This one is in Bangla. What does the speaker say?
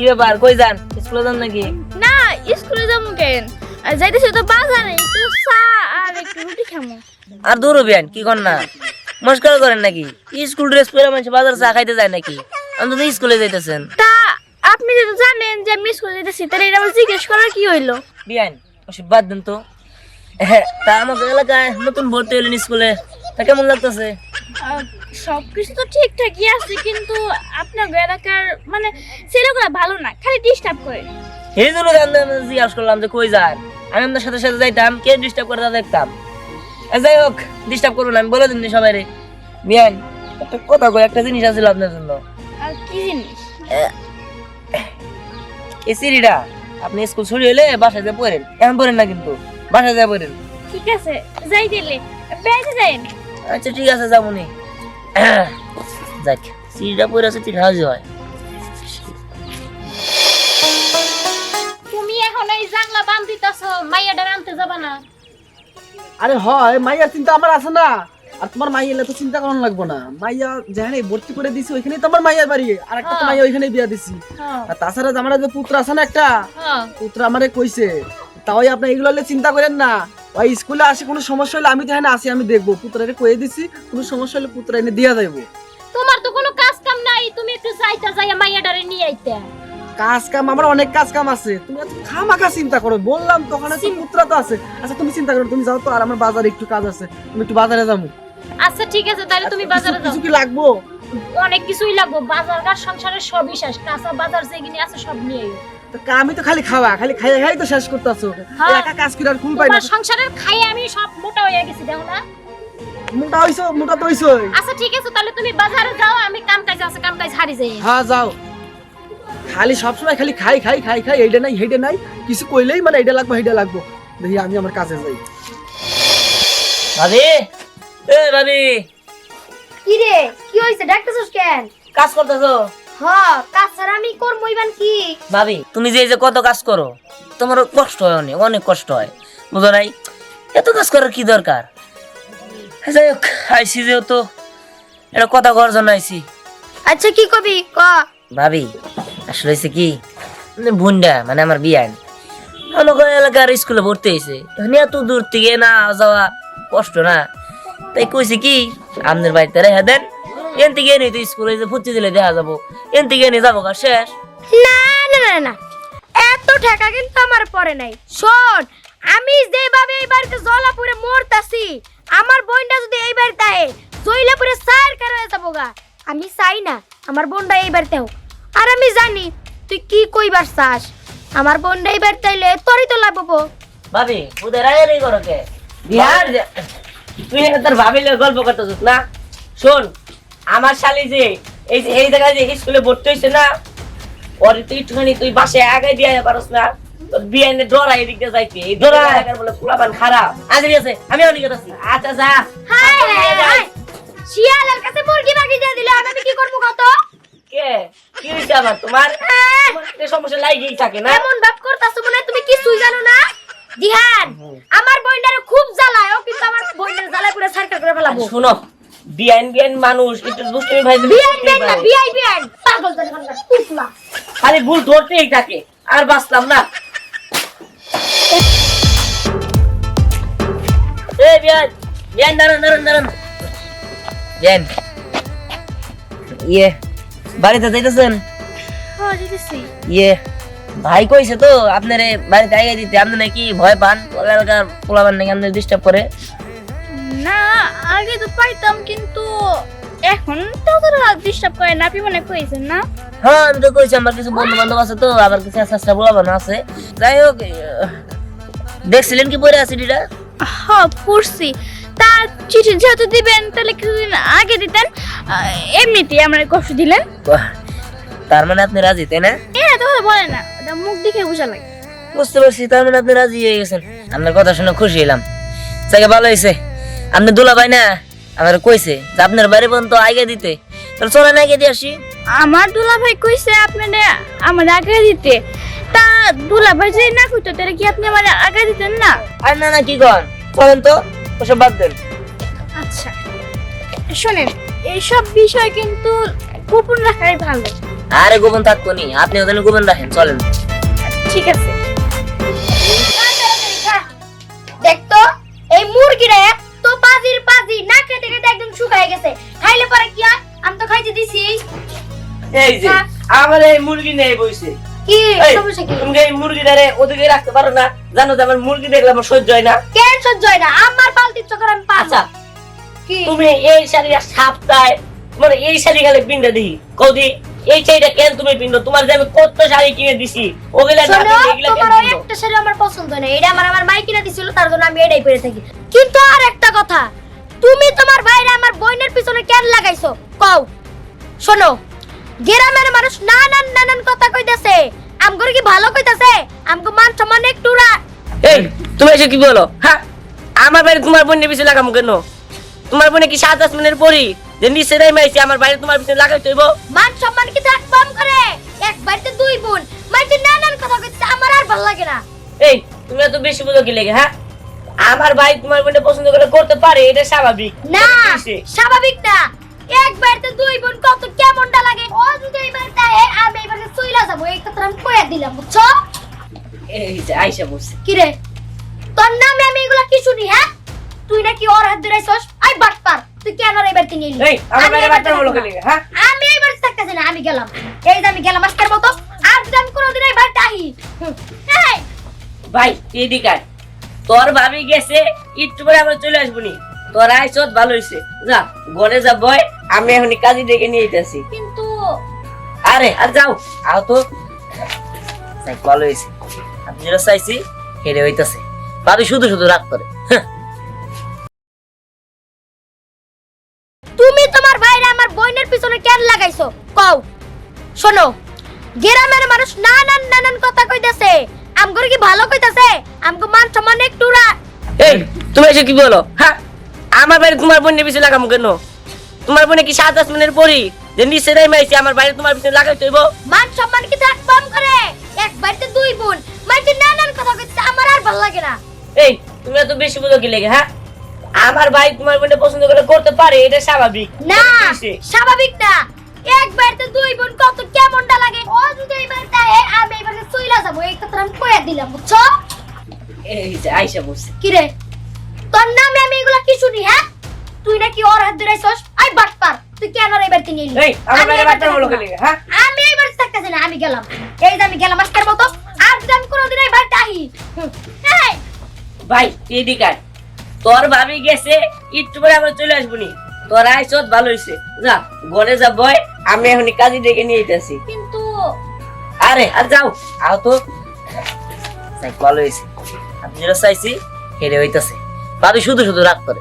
কি ব্যাপার? কই যান? স্কুলে যান নাকি? না স্কুলে যাব কেন? যাইতেছি তো বাজারে একটু চা আর একটু রুটি খামো। আর দূর বিয়ান কি কর না মস্কার করেন নাকি? স্কুল ড্রেস পরে মানুষ বাজার চা খাইতে যায় নাকি? অন্তত স্কুলে যাইতেছেন। তা আপনি যদি জানেন যে আমি স্কুলে যাইতেছি তাহলে এটা আমার জিজ্ঞেস করার কি হইল? বিয়ান ওসব বাদ দেন তো। তা আমাকে এলাকায় নতুন ভর্তি হলেন স্কুলে। তা কেমন লাগতেছে? সব কিছু তো ঠিকঠাকই আছে কিন্তু আপনার এলাকার মানে ছেলেগুলো ভালো না খালি ডিস্টার্ব করে। এই জন্য জিজ্ঞাসা করলাম যে কই যান আমি আপনার সাথে সাথে যাইতাম কে ডিস্টার্ব করে তা দেখতাম। যাই হোক ডিস্টার্ব করুন আমি বলে দিন সবাই রে। বিয়ান একটা কথা কই একটা জিনিস আছিল আপনার জন্য। আর কি জিনিস? এই সিঁড়িটা আপনি স্কুল ছুটি হলে বাসায় যা পড়েন। এখন পড়েন না কিন্তু বাসায় যা পড়েন। ঠিক আছে যাই দিলে। বেড়াতে যাইন আচ্ছা ঠিক আছে যাবনি যাক সিঁড়িটা পড়ে আছে ঠিক হাজি হয়। তুমি এখন এই জাংলা বান দিতেছ মাইয়াটা আনতে যাবা না। আরে হয় মাইয়ার চিন্তা আমার আছে না। আর তোমার মাইয়া এলে তো চিন্তা করানো লাগবো না। মাইয়া যেখানে ভর্তি করে দিছি ওইখানেই তো আমার মাইয়ার বাড়ি। আর একটা তো মাইয়া ওইখানে বিয়া দিছি। হ্যাঁ। আর তাছাড়া আমার যে পুত্র আছে না একটা হ্যাঁ। পুত্র আমারে কইছে তাই আপনি এগুলো হলে চিন্তা করেন না। ওই স্কুলে আসে কোনো সমস্যা হলে আমি তো এখানে আসি আমি দেখব। পুত্রারে কয়ে দিছি কোনো সমস্যা হলে পুত্র এনে দিয়া যাইবো তোমার তো কোনো কাজ কাম নাই তুমি একটু যাইতা যাইয়া মাইয়াটারে নিয়ে আইতে। কাজ কাম আমার অনেক কাজ কাম আছে। তুমি এত খামাখা চিন্তা করো বললাম তো ওখানে তো পুত্র তো আছে। আচ্ছা তুমি চিন্তা করো তুমি যাও তো আর আমার বাজারে একটু কাজ আছে তুমি একটু বাজারে যাব। আচ্ছা ঠিক আছে তাহলে তুমি বাজারে যাও। কিছু কি লাগবো? অনেক কিছুই লাগবে বাজার ঘাট সংসারের সবই শেষ কাঁচা বাজার যেগুলি আছে সব নিয়ে আইও। তো আমি তো খালি খাওয়া খালি খাই খাই তো শেষ করতেছো। হ্যাঁ। একা কাজ করে আর ফুল পাই না। সংসারের খাইয়ে আমি সব মোটা হয়ে গেছি দেখো না। মোটা হইছো মোটা তো হইছো আচ্ছা ঠিক আছে তাহলে তুমি বাজারে যাও আমি কাম কাজ আছে কাম কাজ হারি যাই। হ্যাঁ যাও। খালি সবসময় খালি খাই খাই খাই খাই এইটা নাই হেইটা নাই। কিছু কইলেই মানে এইটা লাগবো এইটা লাগবো। দেখি আমি আমার কাজে যাই। ভাবি এ ভাবি কি রে কি হইছে? ডাকতেছস কেন? কাজ করতেছো? হ আমি করব ইবান কি? ভাবি তুমি যে এই যে কত কাজ করো তোমার কষ্ট হয় অনেক অনেক কষ্ট হয়। বুঝো নাই? এত কাজ করার কি দরকার? যাই হোক আইসি যেহেতু এটা কথা করার জন্য আইসি আচ্ছা কি কবি? ক। ভাবি আসলে হয়েছে কি মানে বুন্ডা মানে আমার বিয়ান। আমাকে এলাকার স্কুলে ভর্তি হয়েছে। এখন এত দূর থেকে না যাওয়া কষ্ট না। তাই কইছে কি আপনার বাড়িতে রেখে দেন এন থেকে এনে তো স্কুলে যে ভর্তি দিলে দেখা যাব। এন থেকে এনে যাব গা শেষ। না না না না এত টাকা কিন্তু আমার পরে নাই। শোন আমি যেভাবে এই বাড়িতে জলাপুরে মরতাছি আমার বোনটা যদি এই বাড়িতে আহে জইলাপুরে সার কার হয়ে যাব গা। আমি চাই না আমার বোনটা এই বাড়িতে হোক। আর আমি জানি তুই কি কইবার চাস? আমার বোনটা এই বাড়িতে আইলে তোরই তো লাভ হব। ভাবি ওদের আগে নেই করো কে বিহার তুই তোর ভাবিলে গল্প করতেছিস না? শোন আমার শালি যে এই যে এই জায়গায় যে স্কুলে ভর্তি হয়েছে না ওর তুই একটুখানি তুই বাসে আগে দিয়ে পারস না তোর বিয়ে এনে ডরা এদিকে যাইতে। এই ডরা বলে পোলাপান খারাপ। আজ আছে আমি অনেক আছি আচ্ছা যা। হাই শিয়ালের কাছে মুরগি বাকি দিয়ে দিলে আমি কি করব কত? কে? কি হয়েছে আমার? তোমার তোমার সমস্যা লাগেই থাকে না? এমন ভাব করতাছো মনে হয় তুমি কিছুই জানো না? দিহান আমার বোনটারে খুব জ্বালায় ও কিন্তু আমার বোনটার জ্বালায় পুরো সরকার করে ফেলাবো। শোনো বিয়ান বিয়ান মানুষ একটু দুষ্টমি ভাই বিআই বিআই না বিআই বিআই পাগল তো এখানকার পুতলা। খালি ভুল ধরতেই থাকে আর বাঁচলাম না। এই বিয়ান বিয়ান দাঁড়ান দাঁড়ান দাঁড়ান। বিয়ান ইয়ে বাড়িতে যাইতেছেন? ইয়ে ভাই কইছে তো আপনারে বাড়িতে আগে দিতে আপনি নাকি ভয় পান পোলাপান নাকি আপনার ডিস্টার্ব করে? না আগে তো পাইতাম কিন্তু এখন তো তোরা ডিস্টার্ব করে না আপনি মনে কইছেন না? হ্যাঁ আমি তো কইছি আমার কিছু বন্ধু বান্ধব আছে তো আবার কিছু আস্তে পোলাপান আছে। যাই হোক দেখছিলেন কি পরে আছে ডিটা হ্যাঁ পড়ছি। তা চিঠি যেহেতু দিবেন তাহলে কিছুদিন আগে দিতেন। এমনিতেই আমার কষ্ট দিলেন। তার মানে আপনি রাজি তাই না? এটা তো বলে না ওটা মুখ দেখে বোঝা লাগে। বুঝতে পারছি তার মানে আপনি রাজি হয়ে গেছেন। আপনার কথা শুনে খুশি হলাম জায়গা ভালো হয়েছে আপনি দুলা ভাই না? আমার কইছে যে আপনার বাড়ি পর্যন্ত আগে দিতে। তাহলে চলেন আগে দিয়ে আসি। আমার দুলা ভাই কইছে আপনারা আমার আগে দিতে। তা দুলা ভাই যদি না কইতো তাহলে কি আপনি আমার আগে দিতেন না? আর না না কি কন? চলেন তো ওসব বাদ দেন। আচ্ছা শোনেন এইসব বিষয় কিন্তু গোপন রাখাই ভালো। আরে গোপন থাকতো নি আপনি ওখানে গোপন রাখেন চলেন। ঠিক আছে। দেখতো এই মুরগিটা খেতে খেতে একদম শুকায় গেছে। খাইলে পরে কি হয়? আমি তো খাইতে দিছি। এই যে আমার এই মুরগি নেই বইছে। কি? সমস্যা কি? তুমি এই মুরগিটারে ওদিকে রাখতে পারো না। জানো যে আমার মুরগি দেখলে আমার সহ্য হয় না। কেন সহ্য হয় না? আমার পালতির চক্কর আমি পারব আচ্ছা কি? তুমি এই শাড়ি সাপ্তাহে মানে এই শাড়ি খালি পিন্ডা দিই কৌদি এই শাড়িটা কেন তুমি পিন্ডো তোমার যে আমি কত শাড়ি কিনে দিছি ওগুলা না এগুলা তোমার একটা শাড়ি আমার পছন্দ হয় না এটা আমার আমার মাই কিনে দিছিল তার জন্য আমি এটাই পরে থাকি। কিন্তু আর একটা কথা তুমি তোমার বাইরে আমার বোনের পিছনে কেন লাগাইছো? কও। শোনো গ্রামের মানুষ নানান নানান কথা কইতাছে। আমগর কি ভালো কইতাছে? আমগো মান সম্মান একটু রা- এই তুমি এসে কি বলো? হ্যাঁ আমার বাড়ি তোমার বোনের পিছনে লাগাম কেন? তোমার বোনে কি সাত দশ আসমানের পরি? যে নিচে নাই মাইছি আমার বাড়ি তোমার পিছনে লাগাই তৈব মান সম্মান কি থাক কম করে? এক বাড়িতে দুই বোন। মাইতে নানান কথা কইতাছে আমার আর ভালো লাগে না। এই তুমি এত বেশি বুঝো কি লেগে হ্যাঁ? আমার ভাই তোমার বোনে পছন্দ করে করতে পারে এটা স্বাভাবিক। না? স্বাভাবিক না। এক বাড়িতে দুই বোন কত কেমনটা লাগে? ও যদি এই বাড়িতে আমি এই বাড়িতে চইলা যাব। এই কথা আমি কইয়া দিলাম বুঝছ? এই যে আইসা বসছে। কি রে? তোর নামে আমি এগুলা কি শুনি হ্যাঁ? তুই নাকি ওর হাত ধরে আইছস আই বাটপার তুই কেন আর এই বাড়িতে নিয়ে এলি? এই আমার আমি বাইরে বাড়িতে বলো থাকব কি না। লেগে হ্যাঁ? আমি এই বাড়িতে থাকতেছি না আমি গেলাম। এই যে আমি গেলাম আজকের মতো। আর যদি আমি কোনোদিন এই বাড়িতে আহি ভাই এদিকে আয়। তোর ভাবি গেছে একটু পরে আমরা চলে আসব নি। তোর আইসত ভালো হইছে। যা ঘরে যা বয় আমি এখনই কাজী ডেকে নিয়ে যেতেছি কিন্তু আরে আর যাও আও তো ভালো হয়েছে আমি যেটা চাইছি হেরে হইতাছে। ভাবি শুধু শুধু রাগ করে। হ্যাঁ। তুমি তোমার বাইরে আমার বোনের পিছনে কেন লাগাইছো? কও। শোনো গ্রামের মানুষ নানান নানান কথা কইতাছে। আমগর কি ভালো কইতাছে? আমগো মান সম্মান একটু রা- এই তুমি এসে কি বলো? হ্যাঁ আমার বাড়ি তোমার বোনের পিছনে লাগাম কেন? তোমার বোনে কি সাত আসমানের পরি যে নিচে নাই মাইছি আমার বাড়ি তোমার পিছনে লাগাই তৈব মান সম্মান কি থাক কম করে? এক বাড়িতে দুই বোন মাইতে নানান কথা কইতাছে আমার আর ভালো লাগে না। এই তুমি এত বেশি বুঝো কি লেগে হ্যাঁ? আমার ভাই তোমার বোনে পছন্দ করে করতে পারে এটা স্বাভাবিক। না স্বাভাবিক না। এক বাড়িতে দুই বোন কত কেমনটা লাগে? ও যদি এই বাড়িতে আমি এই বাড়িতে চইলা যাব এই কথা আমি কইয়া দিলাম বুঝছ? এই যে আইসা বসছে। কি রে? তোর নামে আমি এগুলা কি শুনি হ্যাঁ? তুই নাকি ওর হাত ধরে আইছস? আই বাটপার তুই কেন আর এই বাড়িতে নিয়ে এই আমার আমি এই বাড়িতে হ্যাঁ? আমি এই বাড়িতে থাকতেছি না আমি গেলাম। এই যে আমি গেলাম আজকের মতো। আর যদি আমি কোনোদিন এই বাড়িতে আহি ভাই এদিকে। তোর ভাবি গেছে একটু পরে আমরা চলে আসব নি। তোর আইসত ভালো হইছে। যা ঘরে যা বয় আমি এখন কাজে ডেকে নিয়ে যেতেছি কিন্তু আরে আর যাও। আও তো। ভালো হইছে। আমি যেটা চাইছি হেরে হইতাছে। ভাবি শুধু শুধু রাগ করে।